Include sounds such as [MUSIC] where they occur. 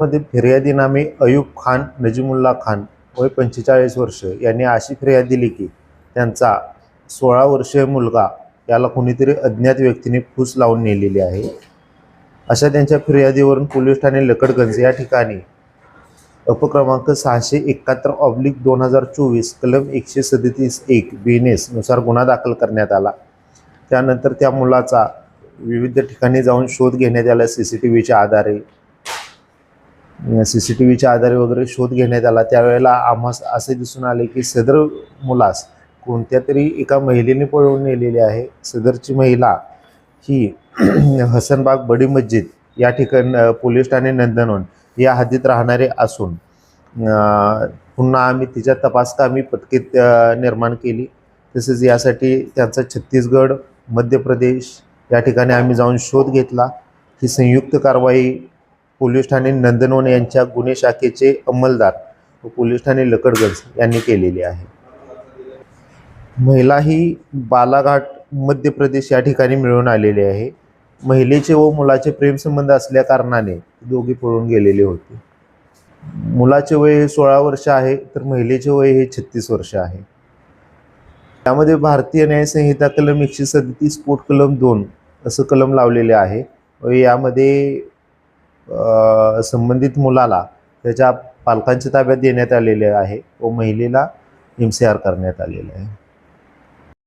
मध्ये फिर्यादी नामे अयूब खान नजीमुल्ला खान वय पंचेचाळीस वर्ष यांनी अशी फिर्याद दिली की त्यांचा सोळा वर्षीय मुलगा याला कोणीतरी अज्ञात व्यक्तीने फूस लावून नेलेली आहे. अशा त्यांच्या फिर्यादीवरून पोलीस ठाणे लकडगंज या ठिकाणी अपक्रमांक सहाशे एकाहत्तर ऑब्लिक दोन हजार चोवीस कलम एकशे सदतीस एक बी नुसार गुन्हा दाखल करण्यात आला. त्यानंतर त्या मुलाचा विविध ठिकाणी जाऊन शोध घेण्यात आला. सी सी टी व्हीच्या आधारे सी सी टी व्हीच्या आधारे वगैरे शोध घेण्यात आला. त्यावेळेला आम्हास असे दिसून आले की सदर मुलास कोणत्या तरी एका महिलेने पळवून नेलेली आहे. सदरची महिला ही [CLEARS THROAT] हसनबाग बडी मस्जिद या ठिकाण पोलीस ठाणे नंदनवन या हद्दीत राहणारे असून पुन्हा आम्ही तिच्या तपासकामी पथके निर्माण केली. तसेच यासाठी त्यांचा छत्तीसगड मध्य प्रदेश या ठिकाणी आम्ही जाऊन शोध घेतला. ही संयुक्त कारवाई पोलीस ठाणे नंदनवन यांच्या गुन्हे शाखेचे अंमलदार व पोलीस ठाणे लकडगंज यांनी केलेली आहे. महिला ही बालाघाट मध्य प्रदेश या ठिकाणी मिळून आलेली आहे. महिलेचे व मुलाचे प्रेमसंबंध असल्या कारणाने दोघे पळून गेलेले होते. मुलाचे वय हे सोळा वर्ष आहे तर महिलेचे वय हे छत्तीस वर्ष आहे. त्यामध्ये भारतीय न्यायसंहिता कलम एकशे सदतीस पोट कलम दोन असं कलम लावलेले आहे व यामध्ये संबंधित मुलाला त्याच्या पालकांच्या ताब्यात देण्यात आलेले आहे व महिलेला एम सी आर करण्यात आलेले आहे.